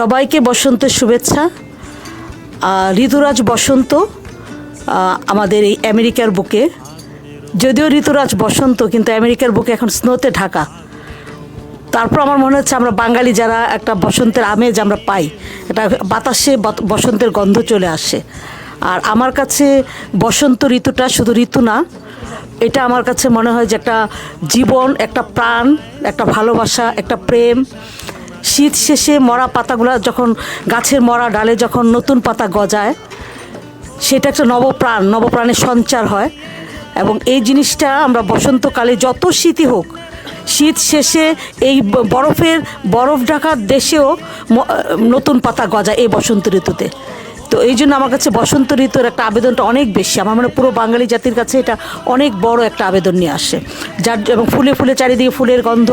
সবাইকে বসন্তের শুভেচ্ছা। ঋতুরাজ বসন্ত আমাদের এই আমেরিকার বুকে। যদিও ঋতুরাজ বসন্ত, কিন্তু আমেরিকার বুকে এখন স্নোতে ঢাকা। তারপর আমার মনে হচ্ছে আমরা বাঙালি যারা একটা বসন্তের আমেজ আমরা পাই, এটা বাতাসে বসন্তের গন্ধ চলে আসে। আর আমার কাছে বসন্ত ঋতুটা শুধু ঋতু না, এটা আমার কাছে মনে হয় যে একটা জীবন, একটা প্রাণ, একটা ভালোবাসা, একটা প্রেম শীত শেষে মরা পাতাগুলো যখন গাছের মরা ডালে যখন নতুন পাতা গজায়, সেটা একটা নবপ্রাণ, নবপ্রাণের সঞ্চার হয়। এবং এই জিনিসটা আমরা বসন্তকালে যত শীতই হোক, শীত শেষে এই বরফের, বরফ ঢাকার দেশেও নতুন পাতা গজায় এই বসন্ত ঋতুতে। তো এই জন্য আমার কাছে বসন্ত ঋতুর একটা আবেদনটা অনেক বেশি। আমার মনে পুরো বাঙালি জাতির কাছে এটা অনেক বড় একটা আবেদন নিয়ে আসে। যার, এবং ফুলে ফুলে চারিদিকে ফুলের গন্ধ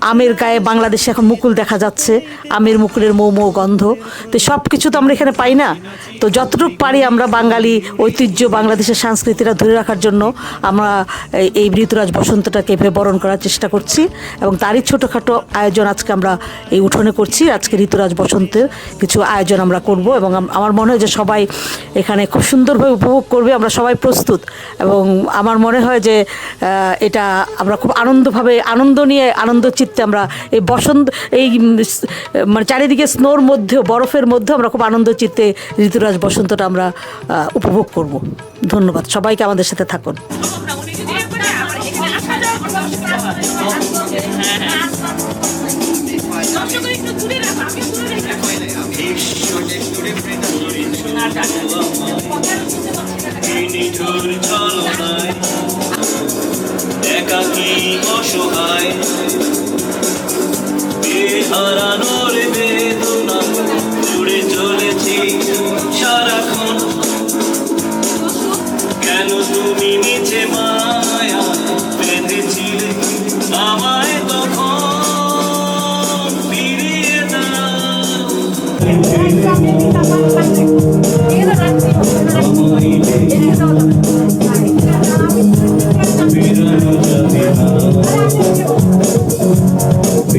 আমের গায়ে বাংলাদেশে এখন মুকুল দেখা যাচ্ছে, আমের মুকুলের মৌ মৌ গন্ধ। তো সব কিছু তো আমরা এখানে পাই না। তো যতটুকু পারি আমরা বাঙালি ঐতিহ্য, বাংলাদেশের সংস্কৃতিটা ধরে রাখার জন্য আমরা এই- ঋতুরাজ বসন্তটাকে এভাবে বরণ করার চেষ্টা করছি এবং তারই ছোটোখাটো আয়োজন আজকে আমরা এই উঠোনে করছি। আজকে ঋতুরাজ বসন্তের কিছু আয়োজন আমরা করব এবং আমার মনে হয় যে সবাই এখানে খুব সুন্দরভাবে উপভোগ করবে, আমরা সবাই প্রস্তুত এবং আমার মনে হয় যে এটা আমরা খুব আনন্দভাবে, আনন্দ নিয়ে আনন্দ চিত্তে আমরা এই বসন্ত, এই মানে চারিদিকে স্নোর মধ্যেও, বরফের মধ্যেও আমরা খুব আনন্দ চিত্তে ঋতুরাজ বসন্তটা আমরা উপভোগ করব। ধন্যবাদ। সবাইকে আমাদের সাথে থাকুন। নিঠুর হারানোর বেদনা জুড়ে চলেছি সারাক্ষণ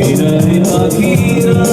ফিরারে পাখিরা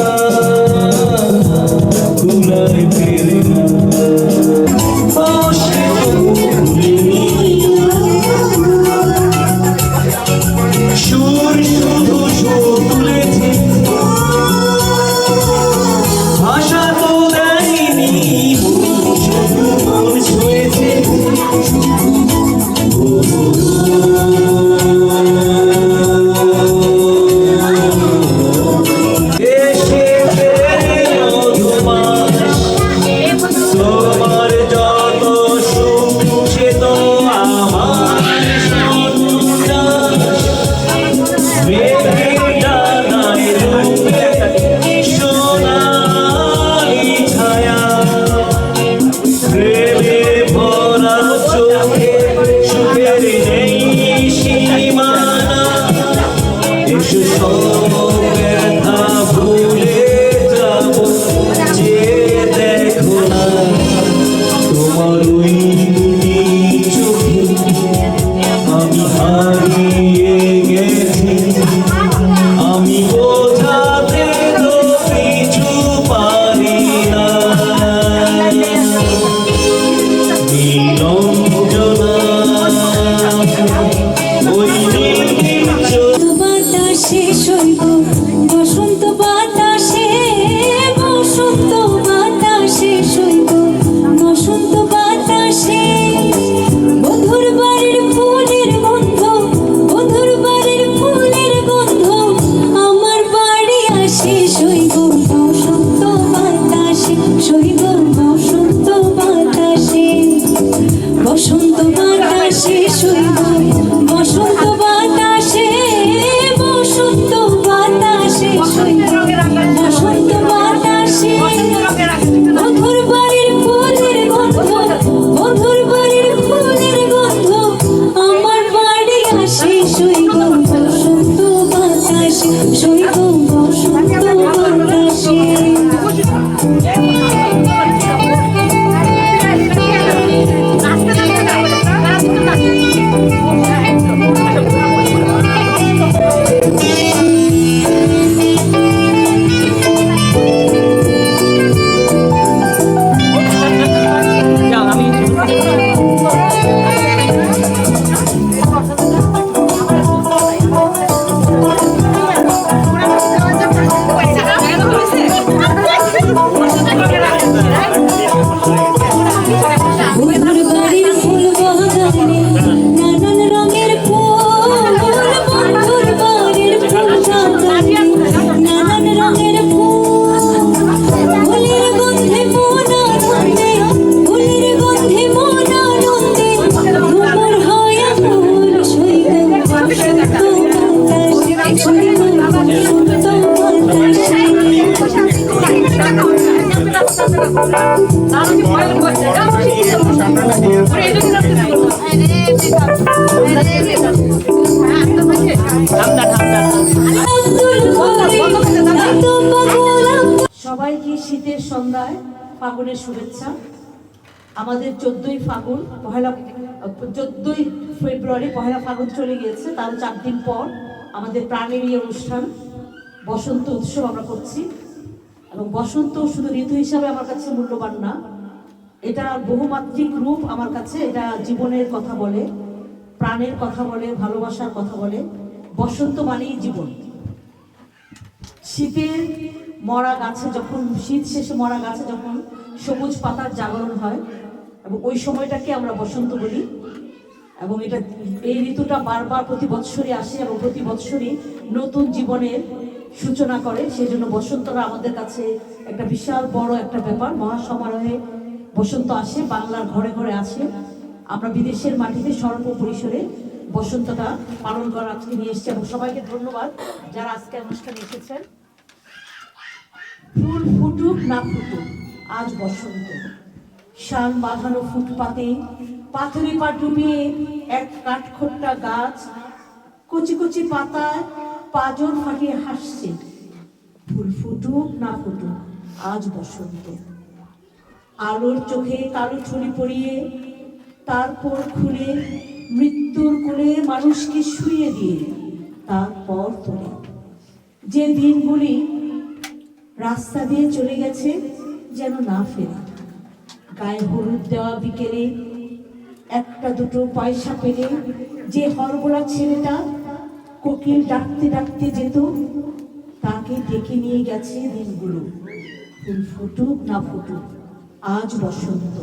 সইব বসন্ত বাদ সন্ধ্যায় ফাগুনের শুভেচ্ছা। আমাদের চোদ্দই ফাগুন, পহেলা, চোদ্দই ফেব্রুয়ারি পহেলা ফাগুন চলে গিয়েছে, তার চার দিন পর আমাদের প্রাণের এই অনুষ্ঠান, বসন্ত উৎসব আমরা করছি। এবং বসন্ত শুধু ঋতু হিসাবে আমার কাছে মূল্যবান না, এটা বহুমাত্রিক রূপ আমার কাছে, এটা জীবনের কথা বলে, প্রাণের কথা বলে, ভালোবাসার কথা বলে, বসন্ত মানেই জীবন। শীতের মরা গাছে যখন, শীত শেষে মরা গাছে যখন সবুজ পাতার জাগরণ হয়, এবং ওই সময়টাকে আমরা বসন্ত বলি, এবং এটা, এই ঋতুটা বারবার প্রতি বৎসরই আসে এবং প্রতি বৎসরই নতুন জীবনের সূচনা করে। সেই জন্য বসন্তটা আমাদের কাছে একটা বিশাল বড় একটা ব্যাপার। মহাসমারোহে বসন্ত আসে, বাংলার ঘরে ঘরে আসে। আমরা বিদেশের মাটিতে স্বল্প পরিসরে বসন্তটা পালন করা আজকে নিয়ে এসেছি এবং সবাইকে ধন্যবাদ যারা আজকে অনুষ্ঠানে এসেছেন। ফুল ফুটুক, না ফুটুক, আজ বসন্ত। শান বাঁধানো ফুটপাতে পাথরে পা ডুবিয়ে এক কাঠখোট্টা গাছ, কচি কচি পাতায় পাজর ফাটিয়ে হাসছে। ফুল ফুটুক, না ফুটুক, আজ বসন্ত। আলোর চোখে কালো ছড়ি পরিয়ে তারপর খুলে মৃত্যুর কোলে মানুষকে শুয়ে দিয়ে তারপর তোলে। যে দিনগুলি রাস্তা দিয়ে চলে গেছে যেন না ফেরে। গায়ে হলুদ দেওয়া বিকেলে, একটা দুটো পয়সা পেলে যে হরবলা ছেলেটা কোকিল ডাকতে ডাকতে যেত, তাকে ডেকে নিয়ে গেছে দিনগুলো। ফুটুক না ফুটুক, আজ বসন্ত।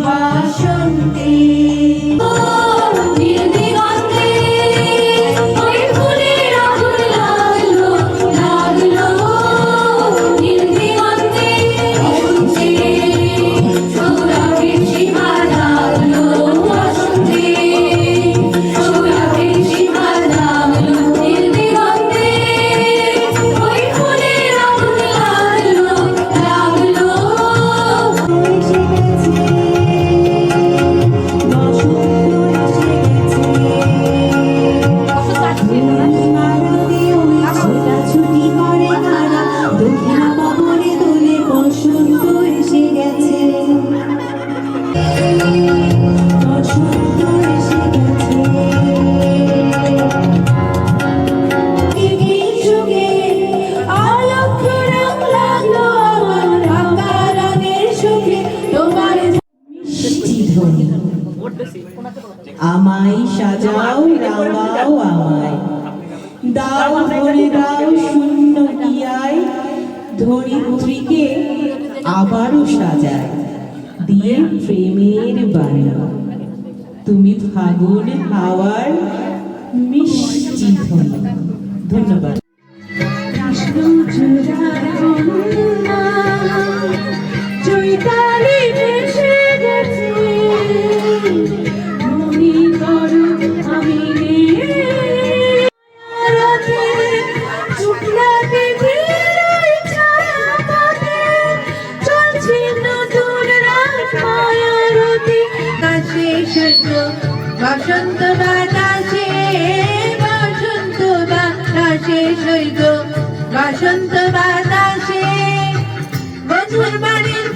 বসন্তে ধরিত্রীকে আবারও সাজায় দিয়ে প্রেমের বাণী তুমি ফাগুন হাওয়ার মিষ্টি ধন্যবাদ। বাতাসে বন্ধুর বাড়ির